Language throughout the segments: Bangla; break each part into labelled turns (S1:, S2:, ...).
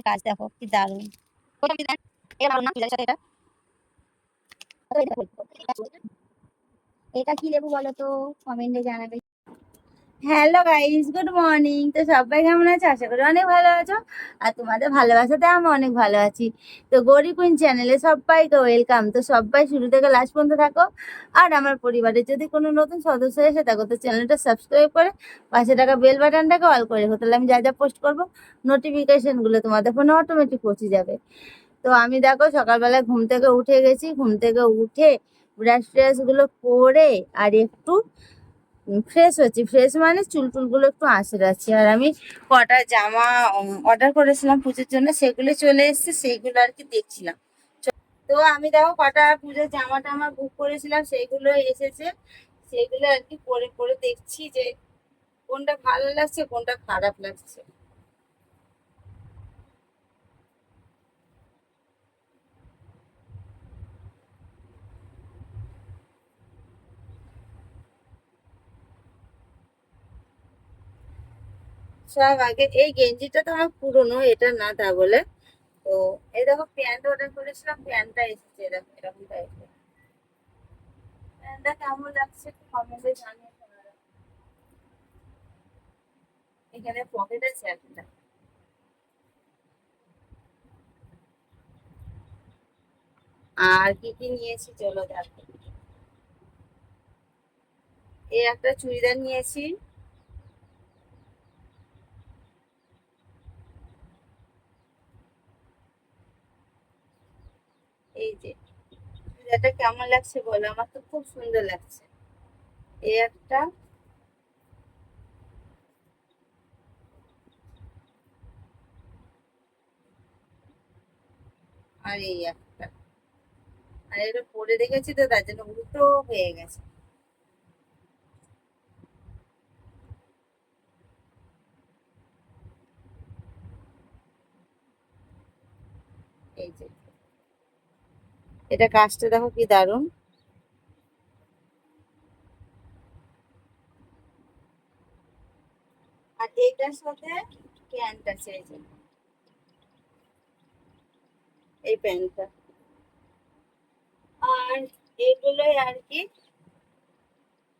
S1: কাজ দেখো কি দারুণ এটা কি লেবু বলো তো? কমেন্টে জানাবে। হ্যালো গাইস গুড মর্নিং তো সবাই কেমন আছো? আশা করি অনেক ভালো আছো। আর তোমাদের ভালোবাসাতে আমি অনেক ভালো আছি। তো গৌরী কুইন চ্যানেলে সবাইকে ওয়েলকাম তো সবাই শুরু থেকে লাস্ট পর্যন্ত থাকো। আর আমার পরিবারে যদি কোনো নতুন সদস্য এসে থাকো, তো চ্যানেলটা সাবস্ক্রাইব করে পাশে টাকা বেল বাটনটাকে অল করে রাখো। তাহলে আমি যা যা পোস্ট করব নোটিফিকেশনগুলো তোমাদের ফোনে অটোমেটিক পৌঁছে যাবে। তো আমি দেখো, সকালবেলায় ঘুম থেকে উঠে গেছি। ঘুম থেকে উঠে ব্রাশ ট্রাশগুলো করে আর একটু ফ্রেশ হচ্ছি ফ্রেশ মানে চুল টুলগুলো একটু আঁচড়াচ্ছি আর আমি কটা জামা অর্ডার করেছিলাম পুজোর জন্য, সেগুলো চলে এসছে সেইগুলো আর কি দেখছিলাম। তো আমি দেখো কটা পুজোর জামা টামা বুক করেছিলাম সেইগুলো এসেছে। সেইগুলো আর কি পরে পরে দেখছি যে কোনটা ভালো লাগছে, কোনটা খারাপ লাগছে। সব আগে, এই গেঞ্জিটা তো আমার পুরনো, এটা না তা বলে। তো এই দেখো প্যান্ট অর্ডার করেছিলাম, প্যান্টটা এসেছে এরকম এরকম টাইপের প্যান্টটা কেমন লাগছে কমেন্টে জানিয়ে এখানে পকেট আর কি কি নিয়েছি, চলো দেখো। এই একটা চুড়িদার নিয়েছি এই যে চুড়িদারটা কেমন লাগছে বলো? আমার তো খুব সুন্দর লাগছে। এই একটা। আর এই একটা। আর এটা পরে দেখেছি তো, তার জন্য উল্টো হয়ে গেছে এই যে এটা কাজটা দেখো কি দারুণ। আর সাথে এই প্যান্টটা। আর আর কি,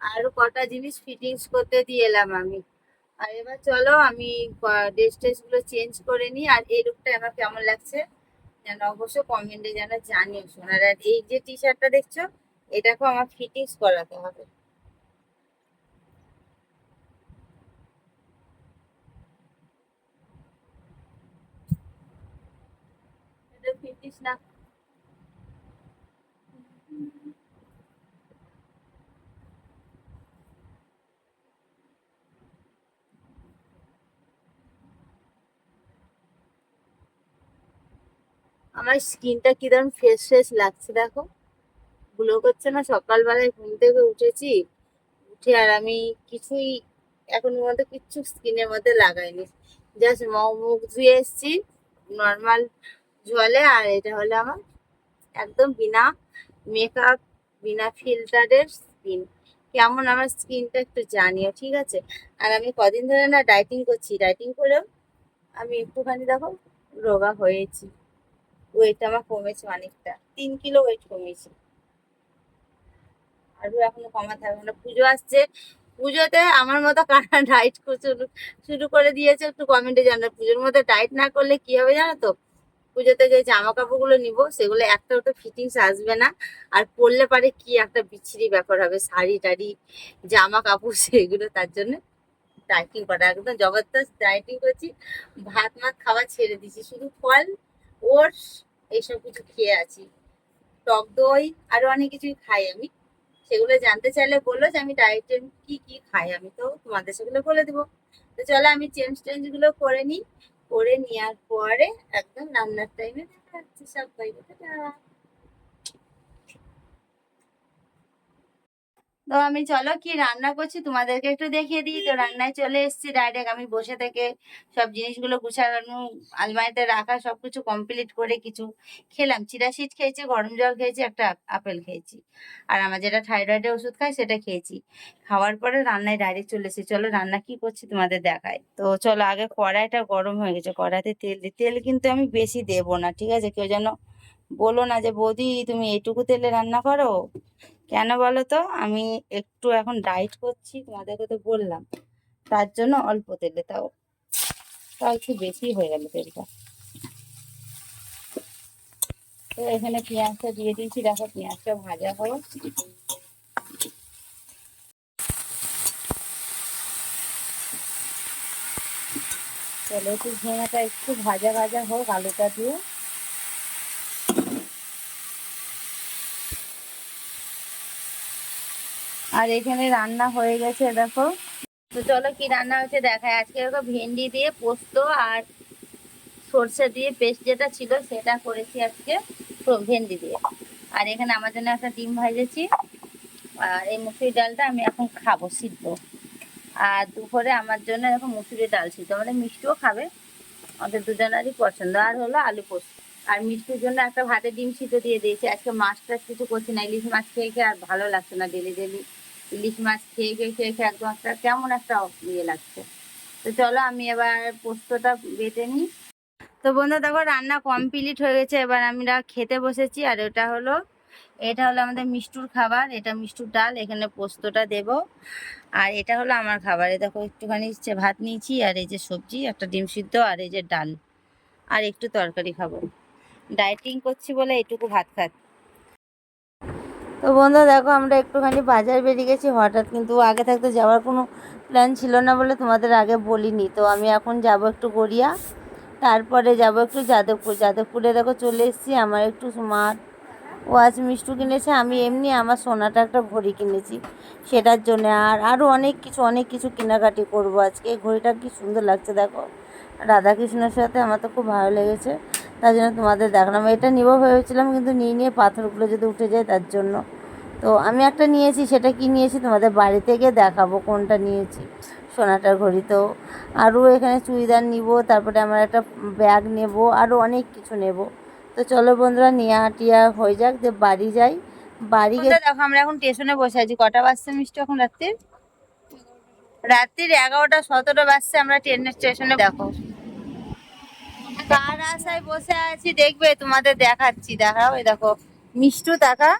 S1: আরও কটা জিনিস ফিটিংস করতে দিয়ে এলাম আমি। আর এবার চলো আমি ড্রেস ট্রেসগুলো চেঞ্জ করে নিই। আর এই লুকটা আমার কেমন লাগছে? যেন অবশ্যই কমেন্টে যেন জানিও শোনার আর এই যে টি শার্টটা দেখছ, এটাকেও আমার ফিটিংস করাতে হবে। ফিটিংস না আমার স্কিনটা কি দারুণ ফ্রেশ ফ্রেশ লাগছে দেখো। গ্লো করছে না, সকালবেলায় ঘুম থেকে উঠেছি। উঠে আর আমি কিছুই এখন মধ্যে কিচ্ছু স্কিনের মধ্যে লাগাইনি। জাস্ট মুখ ধুয়ে এসেছি নর্মাল জলে। আর এটা হলো আমার একদম বিনা মেকআপ বিনা ফিল্টারের স্কিন কেমন আমার স্কিনটা একটু জানিও, ঠিক আছে? আর আমি কদিন ধরে না ডাইটিং করছি। ডাইটিং করেও আমি একটুখানি দেখো রোগা হয়েছি। ওয়েট আমার কমেছে অনেকটা। তিন কিলো ওয়েট কমেছে। আরও এখনও কমাতে হবে। না পুজো আসছে। পুজোতে আমার মতো কারা ডায়েট শুরু শুরু করে দিয়েছে একটু কমেন্টে জানো পুজোর মধ্যে ডায়েট না করলে কি হবে জানো তো? পুজোতে যে জামা কাপড়গুলো নিব, সেগুলো একটাও তো ফিটিংস আসবে না। আর পরলে পারে কি একটা বিচ্ছিরি ব্যাপার হবে। শাড়ি টাড়ি জামা কাপড় সেগুলো তার জন্য ডায়েটিং করা। একদম জবরদস্ত ডায়েটিং করছি। ভাত মাত খাওয়া ছেড়ে দিছি শুধু ফল ওটস, এইসব কিছু খেয়ে আছি। টক দই, আরও অনেক কিছুই খাই আমি। সেগুলো জানতে চাইলে বলল যে, আমি ডায়েটে কি কি খাই? আমি তো তোমাদের সেগুলো বলে দেবো। তো চলো আমি চেঞ্জ টেঞ্জগুলো করে নিই। করে নেওয়ার পরে একদম রান্নার টাইমে দেখা যাচ্ছে সবাই। তো আমি চলো কি রান্না করছি তোমাদেরকে একটু দেখিয়ে দিই। তো রান্নায় চলে এসেছি ডাইরেক্ট আমি বসে থেকে সব জিনিসগুলো গুছানো, আলমারিতে রাখা, সবকিছু কমপ্লিট করে কিছু খেলাম। চিরা সিট খেয়েছি, গরম জল খেয়েছি, একটা আপেল খেয়েছি। আর আমার যেটা থাইরয়েডের ওষুধ খাই সেটা খেয়েছি। খাওয়ার পরে রান্নায় ডাইরেক্ট চলে এসেছি। চলো রান্না কি করছি তোমাদের দেখায় তো চলো আগে কড়াইটা গরম হয়ে গেছে। কড়াইতে তেল দিই তেল কিন্তু আমি বেশি দেবো না, ঠিক আছে? কেউ যেন বলো না যে, বৌদি, তুমি এইটুকু তেলে রান্না করো? কেন বলো তো আমি একটু এখন ডায়েট করছি, তোমাদেরকে তো বললাম। তার জন্য অল্প তেলে, তাও তাও একটু বেশি হয়ে গেল তেলটা। তো এখানে পেঁয়াজটা দিয়ে দিয়েছি, দেখো পেঁয়াজটা ভাজা হোক চলো একটু ঝিঙাটা একটু ভাজা ভাজা হোক, আলুটা দিয়ে। আর এখানে রান্না হয়ে গেছে, দেখো। তো চলো কি রান্না হয়েছে দেখায় আজকে দেখো ভেন্ডি দিয়ে পোস্ত আর সর্ষে দিয়ে পেস্ট যেটা ছিল সেটা করেছি আজকে ভেন্ডি দিয়ে। আর এখানে আমার জন্য একটা ডিম ভাজেছি। আর এই মুসুরি ডালটা আমি এখন খাব, সিদ্ধ। আর দুপুরে আমার জন্য দেখো মুসুরি ডাল সিদ্ধ মানে মিষ্টিও খাবে, আমাদের দুজনেরই পছন্দ। আর হলো আলু পোস্ত। আর মিষ্টির জন্য একটা ভাতে ডিম সিদ্ধ দিয়ে দিয়েছি। আজকে মাছ টাছ কিছু করছি না, ইলিশ মাছ খেয়ে আর ভালো লাগছে না, ডেলি ডেলি ইলিশ মাছ খেয়ে খেয়ে খেয়ে খেয়ে একদম একটা কেমন একটা ইয়ে লাগছে। তো চলো আমি এবার পোস্তটা বেটে নিই। তো বন্ধু, দেখো, রান্না কমপ্লিট হয়ে গেছে। এবার আমরা খেতে বসেছি আর এটা হলো এটা হলো আমাদের মিষ্টুর খাবার। এটা মিষ্টুর ডাল, এখানে পোস্তটা দেব। আর এটা হলো আমার খাবার। দেখো, একটুখানি ভাত নিয়েছি আর এই যে সবজি, একটা ডিম সিদ্ধ আর এই যে ডাল। আর একটু তরকারি খাব। ডায়েটিং করছি বলে এটুকু ভাত খাচ্ছি। তো বন্ধু দেখো, আমরা একটুখানি বাজার বেরিয়ে গেছি। হঠাৎ কিন্তু আগে থাকতে যাওয়ার কোনো প্ল্যান ছিল না বলে তোমাদের আগে বলিনি। তো আমি এখন যাব একটু গড়িয়া, তারপরে যাব একটু যাদবপুর। যাদবপুরে দেখো চলে এসেছি, আমার একটু স্মার্ট ওয়াচ মিষ্টু কিনেছে। আমি এমনি আমার সোনাটা একটা ঘড়ি কিনেছি, সেটার জন্য। আর আরও অনেক কিছু অনেক কিছু কেনাকাটি করব আজকে। এই ঘড়িটা কি সুন্দর লাগছে দেখো। রাধাকৃষ্ণের সাথে আমার তো খুব ভালো লেগেছে। তার জন্য তোমাদের দেখালাম। এটা নিব ভেবেছিলাম, কিন্তু নিয়ে নিয়ে পাথরগুলো যদি উঠে যায় তার জন্য। তো আমি একটা নিয়েছি, সেটা কি নিয়েছি তোমাদের বাড়ি থেকে দেখাবো কোনটা নিয়েছি। সোনাটার ঘড়ি তো। আরও এখানে চুড়িদার নিব, তারপরে আমার একটা ব্যাগ নেব, আরও অনেক কিছু নেব। তো চলো বন্ধুরা, নিয়া টিয়া হয়ে যাক, যে বাড়ি যাই। বাড়ি গিয়ে দেখো, আমরা এখন স্টেশনে বসে আছি। কটা বাজছে মিষ্টি এখন রাত্রির? রাত্রির এগারোটা, সতেরো বাজছে, আমরা ট্রেনের স্টেশনে। দেখো কার আশায় বসে আছি দেখবে তোমাদের দেখাচ্ছি দেখাও এই দেখো মিষ্টু দেখা।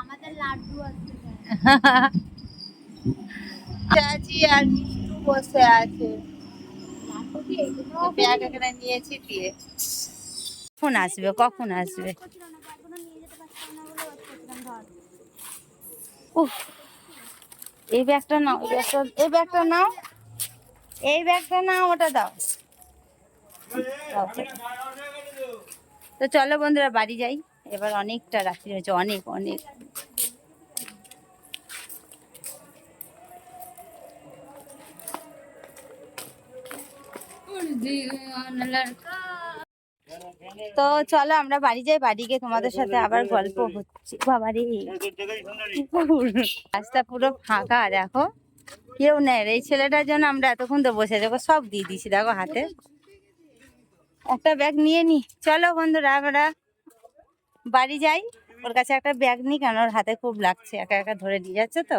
S2: আমাদের লাড্ডু আছে।
S1: চাচি আর মিষ্টু বসে আছে। ব্যাগ এখানে নিয়েছি দিয়ে। কখন আসবে কখন আসবে? উফ এই ব্যাগটা নাও এই ব্যাগটা এই ব্যাগটা নাও। এই ব্যাগটা নাও ওটা দাও। তো চলো বন্ধুরা, বাড়ি যাই। এবার অনেকটা রাত্রি হয়েছে, অনেক অনেক। তো চলো আমরা বাড়ি যাই, বাড়ি গিয়ে তোমাদের সাথে আবার গল্প হচ্ছে। বাবারে। রাস্তা পুরো ফাঁকা দেখো, কেউ নেই। এই ছেলেটার জন্য আমরা এতক্ষণ তো বসে দেখো, সব দিয়ে দিছি দেখো, হাতে। একটা ব্যাগ নিয়ে নি। চলো বন্ধুরা, আমরা বাড়ি যাই। ওর কাছে একটা ব্যাগ নিই কেন ওর হাতে খুব লাগছে, একা একা ধরে নিয়ে যাচ্ছে তো।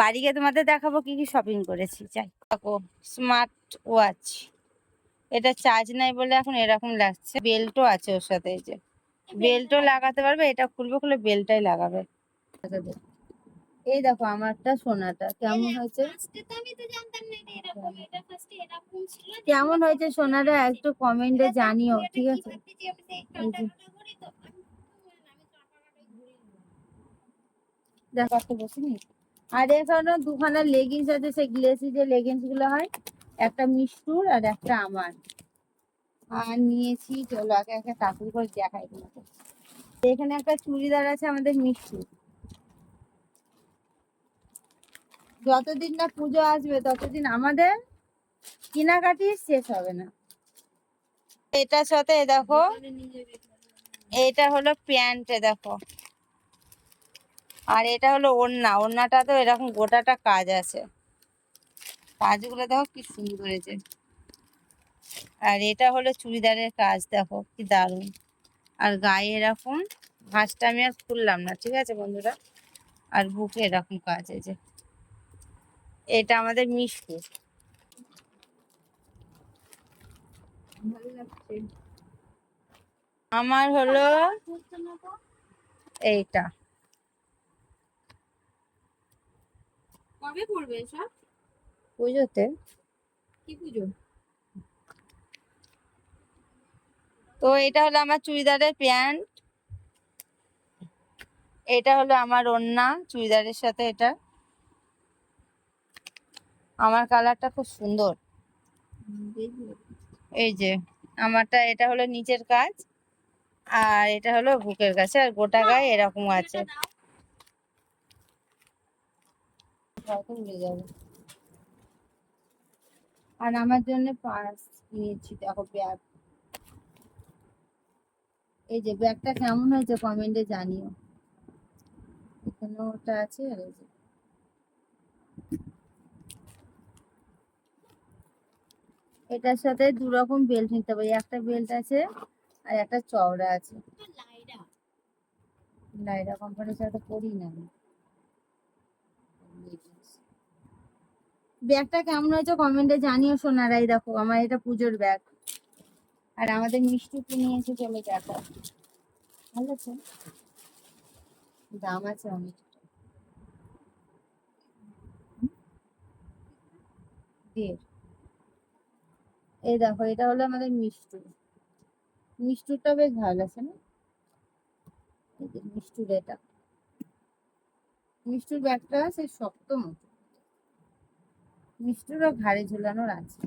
S1: বাড়ি গিয়ে তোমাদের দেখাবো কি কি শপিং করেছি। যাই, দেখো স্মার্ট ওয়াচ এটা চার্জ নাই বলে এখন এরকম লাগছে। বেল্টও আছে ওর সাথে, এই যে। বেল্টও লাগাতে পারবে, এটা খুলবে, খুলে বেলটাই লাগাবে। এই দেখো আমারটা সোনাটা। কেমন হয়েছে? কেমন হয়েছে সোনাটা একটু কমেন্টে জানিও ঠিক আছে? দেখো একটা বসিনি আর এখানে দুখানা লেগিংস আছে সেই গ্লেসি যে লেগিংসগুলো হয় একটা মিষ্টুর আর একটা আমার। আর নিয়েছি চলো আগে একটা করে দেখাই তোমাকে। এখানে একটা চুড়িদার আছে আমাদের মিষ্টি যতদিন না পুজো আসবে, ততদিন আমাদের কেনাকাটি শেষ হবে না। এটার সাথে দেখো, এটা হলো প্যান্ট দেখো। আর এটা হলো ওড়না, ওড়নাটা তো এরকম গোটাটা কাজ আছে। কাজগুলো দেখো কি সুন্দর হয়েছে। আর এটা হলো চুড়িদারের কাজ, দেখো কি দারুণ। আর গায়ে এরকম, ভাঁজটা আমি আর খুললাম না, ঠিক আছে বন্ধুরা? আর বুকে এরকম কাজ আছে এটা আমাদের মিষ্টি। আমার হলো? এইটা।
S3: কবে করবে এসব?
S1: পুজোতে।
S3: কি পুজো?
S1: তো এটা হলো আমার চুড়িদারের প্যান্ট। এটা হলো আমার ওড়না চুড়িদারের সাথে এটা। আমার কালারটা খুব সুন্দর। এই যে, আমারটা এটা হলো নিচের কাজ, আর এটা হলো বুকের কাছে আর গোটা গায়ে এরকম আছে। আর আমার জন্য পার্স নিয়েছি, দেখো ব্যাগ। এই যে, ব্যাগটা কেমন হয়েছে কমেন্টে জানিও। এখানে ওটা আছে আর এই যে। এটার সাথে দু রকম বেল্ট নিতে পারি একটা বেল্ট আছে আর একটা চওড়া আছে।
S2: লাইরা।
S1: কোম্পানির সাথে পরি না। ব্যাগটা কেমন হয়েছে কমেন্টে জানিও সোনারাই। দেখো, আমার এটা পুজোর ব্যাগ। আর আমাদের মিষ্টি কি নিয়েছে চলে দেখো ভালো আছে দাম আছে অনেক। দেড়। এই দেখো, এটা হলো আমাদের মিষ্টি। মিষ্টুরটা বেশ ভালো আছে না? মিষ্টুর এটা। মিষ্টুর ব্যাগটা সেই শক্ত মতো। মিষ্টুরও ঘাড়ে ঝুলানোর আছে।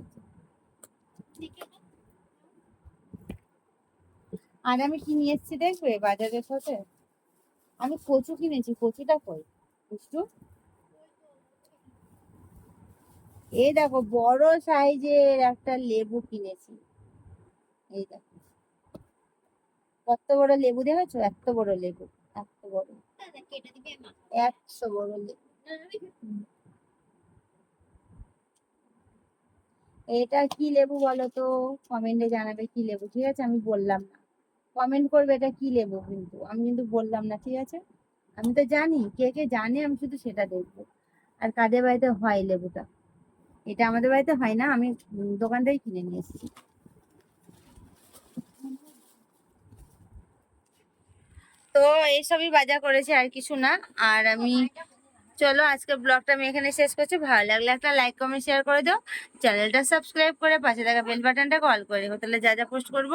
S1: আর আমি কি নিয়ে এসেছি দেখবে বাজারের সাথে? আমি কচু কিনেছি, কচুটা কই? মিষ্টু এই দেখো, বড় সাইজের একটা লেবু কিনেছি। এই দেখো। কত বড় লেবু দেখেছ? এত বড় লেবু, এত বড়। একশো বড় লেবু। এটা কি লেবু বলো তো? কমেন্টে জানাবে কি লেবু, ঠিক আছে? আমি বললাম না। কমেন্ট করবে এটা কি লেবু কিন্তু? আমি কিন্তু বললাম না, ঠিক আছে? আমি তো জানি, কে কে জানে, আমি শুধু সেটা দেখব। আর কাদের বাড়িতে হয় লেবুটা? এটা আমাদের বাড়িতে হয় না, আমি দোকান থেকে কিনে নিয়ে এসেছি। তো এইসবই বাজার করেছি আর কিছু না, আর আমি চলো আজকে ব্লগটা আমি এখানে শেষ করছি। ভালো লাগলে একটা লাইক কমেন্ট শেয়ার করে দাও। চ্যানেলটা সাবস্ক্রাইব করে পাশে থাকা বেল বাটনটা কল করে রেখো, তাহলে যা যা পোস্ট করব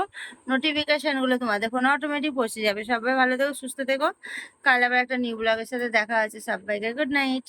S1: নোটিফিকেশনগুলো তোমাদের ফোনে অটোমেটিক পৌঁছে যাবে। সবাই ভালো থেকো, সুস্থ থেকো। কাল আবার একটা নিউ ব্লগের সাথে দেখা আছে সবাইকে গুড নাইট